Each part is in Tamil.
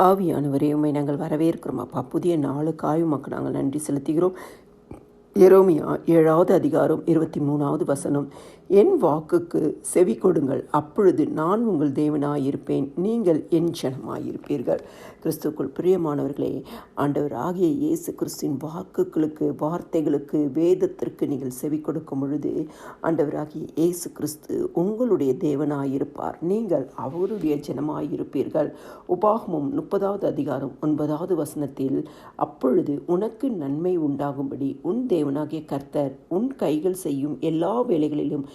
ஆவியானவரே உம்மை நாங்கள் வரவேற்கிறோம். அப்பா புதிய நாளுக்காய் உமக்கு நாங்கள் நன்றி செலுத்துகிறோம். எரோமியா ஏழாவது அதிகாரம் இருபத்தி மூணாவது வசனம். என் வாக்குக்கு செவி கொடுங்கள். அப்பொழுது நான் உங்கள் தேவனாயிருப்பேன். நீங்கள் என் ஜனமாயிருப்பீர்கள். கிறிஸ்துக்குள் பிரியமானவர்களே ஆண்டவர் ஆகிய இயேசு கிறிஸ்துவின் வாக்குகளுக்கு வார்த்தைகளுக்கு வேதத்திற்கு நீங்கள் செவி கொடுக்கும் பொழுது ஆண்டவராகிய இயேசு கிறிஸ்து உங்களுடைய தேவனாயிருப்பார். நீங்கள் அவருடைய ஜனமாயிருப்பீர்கள். உபாகமும் முப்பதாவது அதிகாரம் ஒன்பதாவது வசனத்தில் அப்பொழுது உனக்கு நன்மை உண்டாகும்படி உன் தேவனாகிய கர்த்தர் உன் கைகள் செய்யும் எல்லா வேலைகளிலும்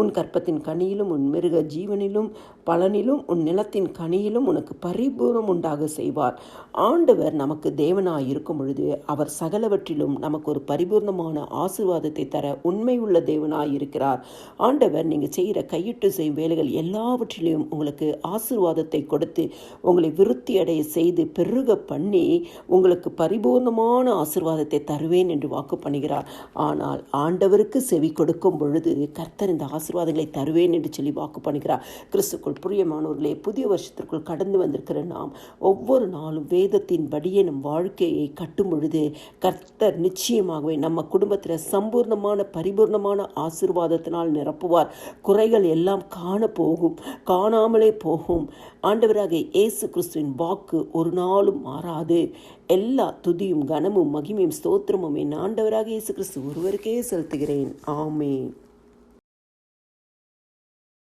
உன் கற்பத்தின் கனியிலும் உன் மிருக ஜீவனிலும் பலனிலும் உன் நிலத்தின் கனியிலும் உனக்கு பரிபூர்ணம் உண்டாக செய்வார். ஆண்டவர் நமக்கு தேவனாய் இருக்கும் பொழுது அவர் சகலவற்றிலும் நமக்கு ஒரு பரிபூர்ணமான ஆசிர்வாதத்தை தர உண்மை உள்ள தேவனாய் இருக்கிறார் ஆண்டவர் நீங்கள் செய்கிற கையிட்டு செய்யும் வேலைகள் எல்லாவற்றிலையும் உங்களுக்கு ஆசீர்வாதத்தை கொடுத்து உங்களை விருத்தி அடைய செய்து பெருக பண்ணி உங்களுக்கு பரிபூர்ணமான ஆசீர்வாதத்தை தருவேன் என்று வாக்கு பண்ணுகிறார். ஆனால் ஆண்டவருக்கு செவி கொடுக்கும் பொழுது கர்த்தர் இந்த ஆசீர்வாதங்களை தருவேன் என்று சொல்லி வாக்கு பண்ணுகிறார் கிறிஸ்துக்குள் பிரியமானவர்களே புதிய வருஷத்திற்குள் கடந்து வந்திருக்கிற நாம் ஒவ்வொரு நாளும் வேதத்தின் படியே நம் வாழ்க்கையை கட்டும் பொழுது கர்த்தர் நிச்சயமாகவே நம்ம குடும்பத்தில் சம்பூர்ணமான பரிபூர்ணமான ஆசீர்வாதத்தினால் நிரப்புவார். குறைகள் எல்லாம் காண போகும் காணாமலே போகும். ஆண்டவராக இயேசு கிறிஸ்துவின் வாக்கு ஒரு நாளும் மாறாது. எல்லா துதியும் கனமும் மகிமையும் ஸ்தோத்திரமும் என் ஆண்டவராக இயேசு கிறிஸ்து ஒருவருக்கே செலுத்துகிறேன். ஆமே